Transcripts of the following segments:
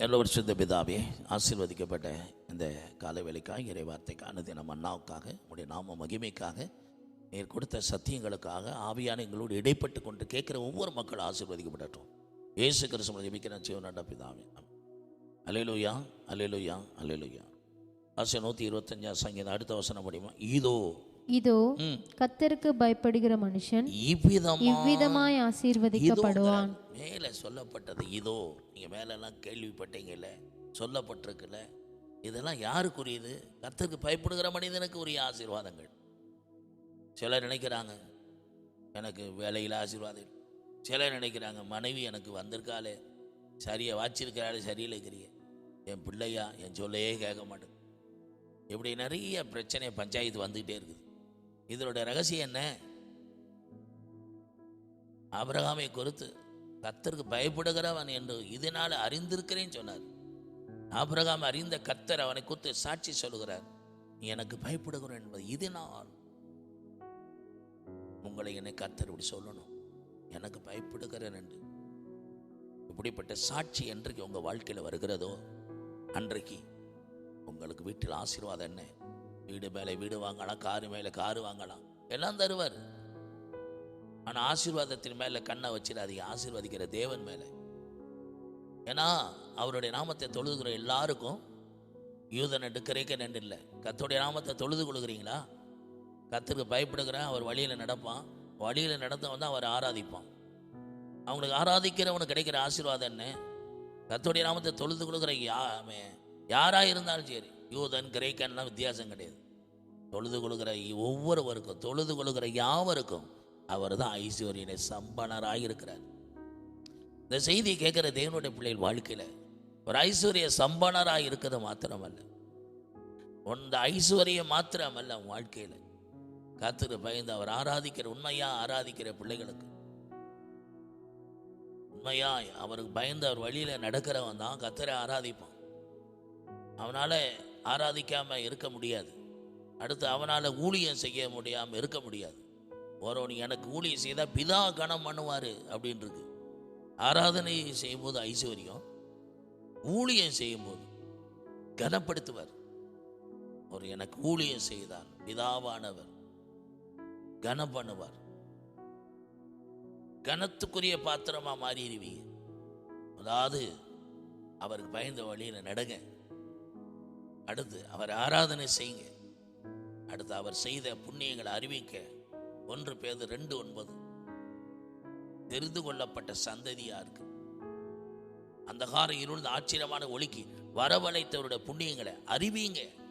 நல்ல வருஷத்த பிதாவே ஆசீர்வதிக்கப்பட்ட இந்த காலை வேலைக்காக இறை வார்த்தைக்கான தினம் அண்ணாவுக்காக உடைய நாம மகிமைக்காக நீர் கொடுத்த சத்தியங்களுக்காக ஆவியான எங்களோடு இடைப்பட்டு கொண்டு கேட்குற ஒவ்வொரு மக்களும் ஆசீர்வதிக்கப்படட்டும். இயேசு கிருஷ்ண ஜெபிக்கிற சிவனாண்டா பிதாவே. அலையலுயா அலையலுயா அலையலுயா ஆசை நூற்றி இருபத்தஞ்சாம் சங்கீதம் அடுத்த வசனம் முடியுமா இதோ இதோ. கத்தருக்கு பயப்படுகிற மனுஷன் இவ்விதமா இவ்விதமாய் ஆசீர்வதிக்கப்படுவான். மேலே சொல்லப்பட்டது இதோ. நீங்கள் மேலெல்லாம் கேள்விப்பட்டீங்கல்ல சொல்லப்பட்டிருக்குல்ல. இதெல்லாம் யாருக்குரியது? கர்த்தருக்கு பயப்படுகிற மனிதனுக்கு உரிய ஆசீர்வாதங்கள். சிலர் நினைக்கிறாங்க எனக்கு வேலையில் ஆசீர்வாதம் சிலர் நினைக்கிறாங்க மனைவி எனக்கு வந்திருக்காளே. சரியா வாச்சிருக்கிறாளே சரியில்லை இருக்கிறீங்க என் பிள்ளையா என் சொல்லையே கேட்க மாட்டேங்குது. இப்படி நிறைய பிரச்சனை பஞ்சாயத்து வந்துக்கிட்டே இருக்குது. இதனுடைய ரகசியம் என்ன? அபிரகாமை குறித்து கத்தருக்கு பயப்படுகிறவன் என்று இதனால் அறிந்திருக்கிறேன்னு சொன்னார். ஆபிரகாம் அறிந்த கத்தர் அவனை குறித்து சாட்சி சொல்லுகிறார் நீ எனக்கு பயப்படுகிறேன் என்பது இதனால். உங்களை என்னை கர்த்தர் இப்படி சொல்லணும். எனக்கு பயப்படுகிறேன் என்று. இப்படிப்பட்ட சாட்சி என்றைக்கு உங்கள் வாழ்க்கையில் வருகிறதோ அன்றைக்கு உங்களுக்கு வீட்டில் ஆசீர்வாதம் என்ன? வீடு மேலே வீடு வாங்கலாம் காரு மேலே காரு வாங்கலாம். எல்லாம் தருவார். ஆனால் ஆசீர்வாதத்தின் மேலே கண்ணை வச்சிடாதீங்க ஆசீர்வதிக்கிற தேவன் மேலே. ஏன்னா அவருடைய நாமத்தை தொழுதுகிற எல்லாருக்கும் யூதன் என்று கிரேக்கன் என்று இல்லை கத்தோடைய நாமத்தை தொழுது கொள்கிறீங்களா? கத்தருக்கு பயப்படுகிறேன் அவர் வழியில் நடப்பான். வழியில் நடந்தவன் தான் அவர் ஆராதிப்பான். அவங்களுக்கு ஆராதிக்கிறவனுக்கு கிடைக்கிற ஆசீர்வாதம் என்ன? கத்தோடைய நாமத்தை தொழுது கொடுக்குற யாமே யாராக இருந்தாலும் சரி. யூதன் கிரேக்கன்லாம் வித்தியாசம் கிடையாது. தொழுது கொள்கிற ஒவ்வொருவருக்கும் தொழுது கொள்கிற யாவருக்கும் அவர் தான் ஐஸ்வர்யனை சம்பனராக இருக்கிறார். இந்த செய்தியை கேட்குற தேவனுடைய பிள்ளைகள் வாழ்க்கையில் ஒரு ஐஸ்வர்ய சம்பனராக இருக்கிறது மாத்திரமல்ல. அந்த ஐஸ்வர்யம் மாத்திரமல்ல அவன் வாழ்க்கையில். காத்திரு பயந்து அவர் ஆராதிக்கிற உண்மையாக ஆராதிக்கிற பிள்ளைகளுக்கு. உண்மையாக அவருக்கு பயந்து அவர் வழியில் நடக்கிறவன் தான் கத்தரை ஆராதிப்பான். அவனால் ஆராதிக்காமல் இருக்க முடியாது. அடுத்து அவனால் ஊழியம் செய்ய முடியாமல் இருக்க முடியாது. ஒருவன் எனக்கு ஊழியம் செய்தால் பிதா கணம் பண்ணுவார் அப்படின்னு ஆராதனை செய்யும்போது ஐஸ்வர்யம் ஊழியம் செய்யும்போது கனப்படுத்துவார். ஒரு எனக்கு ஊழியம் செய்தார் பிதாவானவர் கனம் பண்ணுவார். கனத்துக்குரிய பாத்திரமாக மாறிடுவீங்க. அதாவது அவருக்கு பயந்த வழியில் நடங்க. அடுத்து அவர் ஆராதனை செய்யுங்க. அடுத்து அவர் செய்த புண்ணியங்களை அறிவிக்க ஒன்று பேது ரெண்டு ஒன்பது. தெரிந்து கொள்ளப்பட்ட சந்ததியா இருக்கு. அந்த கார இருந்த ஆச்சரியமான ஒளிக்கு வரவழைத்தவருடைய புண்ணியங்களை அறிவிங்க.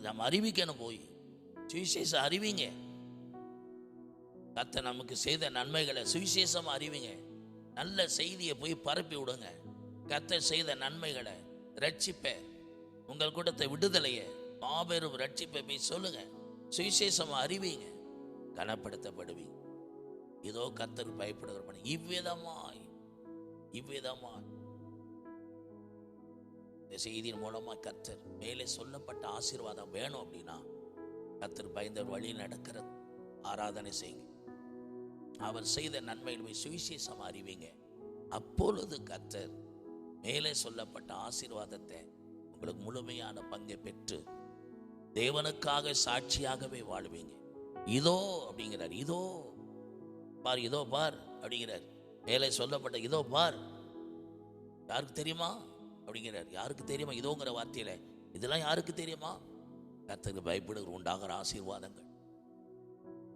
நம்ம அறிவிக்கணும் போய். சுவிசேஷம் அறிவிங்க. கத்த நமக்கு செய்த நன்மைகளை சுவிசேஷம் அறிவிங்க. நல்ல செய்தியை போய் பரப்பி விடுங்க. கத்த செய்த நன்மைகளை ரட்சிப்ப உங்கள் கூட்டத்தை விடுதலையை. மாபெரும் ரட்சிப்பை போய் சொல்லுங்க. சுவிசேஷம் அறிவிங்க. கனப்படுத்தப்படுவீங்க ஏதோ கத்தர் பயப்படுகிற மணி. இவ்விதமாய் இவ்விதமாய். இந்த செய்தியின் மூலமா கத்தர் மேலே சொல்லப்பட்ட ஆசீர்வாதம் வேணும் அப்படின்னா கத்தர் பயந்த வழி நடக்கிறது ஆராதனை செய்யுங்க. அவர் செய்த நன்மையிலுமே போய் சுவிசேஷம் அறிவிங்க. அப்பொழுது கத்தர் மேலே சொல்லப்பட்ட ஆசீர்வாதத்தை உங்களுக்கு முழுமையான பங்கை பெற்று தேவனுக்காக சாட்சியாகவே வாழ்வீங்க. இதோ அப்படிங்கிறார். இதோ பார் இதோ பார் அப்படிங்கிறார். மேலே சொல்லப்பட்ட இதோ பார். யாருக்கு தெரியுமா அப்படிங்கிறார். யாருக்கு தெரியுமா? இதோங்கிற வார்த்தையில இதெல்லாம் யாருக்கு தெரியுமா? கர்த்தருக்கு பயப்படுகிற உண்டாகிற ஆசீர்வாதங்கள்.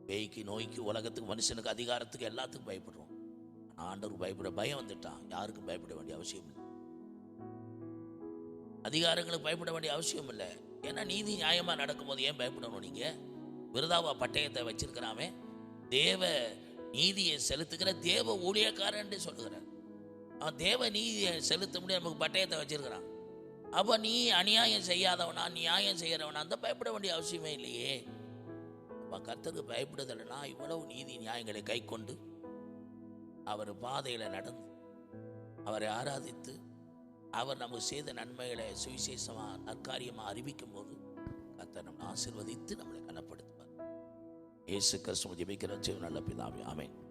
பேய்க்கு நோய்க்கு உலகத்துக்கு மனுஷனுக்கு அதிகாரத்துக்கு எல்லாத்துக்கும் பயப்படுறோம். ஆண்டவர் ஆண்டவருக்கு பயப்பட பயம் வந்துட்டான். யாருக்கும் பயப்பட வேண்டிய அவசியம் இல்லை. அதிகாரங்களுக்கு பயப்பட வேண்டிய அவசியம் இல்லை. ஏன்னா நீதி நியாயமா நடக்கும்போது ஏன் பயப்படணும் நீங்க? விருதாவா பட்டயத்தை வச்சிருக்கிறாமே. தேவ நீதியை செலுத்துகிற தேவ ஊழியக்காரன் சொல்லுகிறார். அவன் தேவ நீதியை செலுத்த முடியும் நமக்கு பட்டயத்தை வச்சிருக்கிறான். அப்போ நீ அநியாயம் செய்யாதவனா நியாயம் செய்கிறவனா அந்த பயப்பட வேண்டிய அவசியமே இல்லையே. அப்போ கர்த்தருக்கு பயப்படுதலைனா இவ்வளவு நீதி நியாயங்களை கை கொண்டு அவர் பாதையில் நடந்து அவரை ஆராதித்து அவர் நமக்கு செய்த நன்மைகளை சுவிசேஷமாக நற்காரியமாக அறிவிக்கும் போது கர்த்தர் நம்மளை ஆசிர்வதித்து நம்மளை கனப்படுத்துவார். இயேசு கிறிஸ்துவ ஜெபிக்கிற ஜீவ நல்ல பிதாவே. ஆமேன்.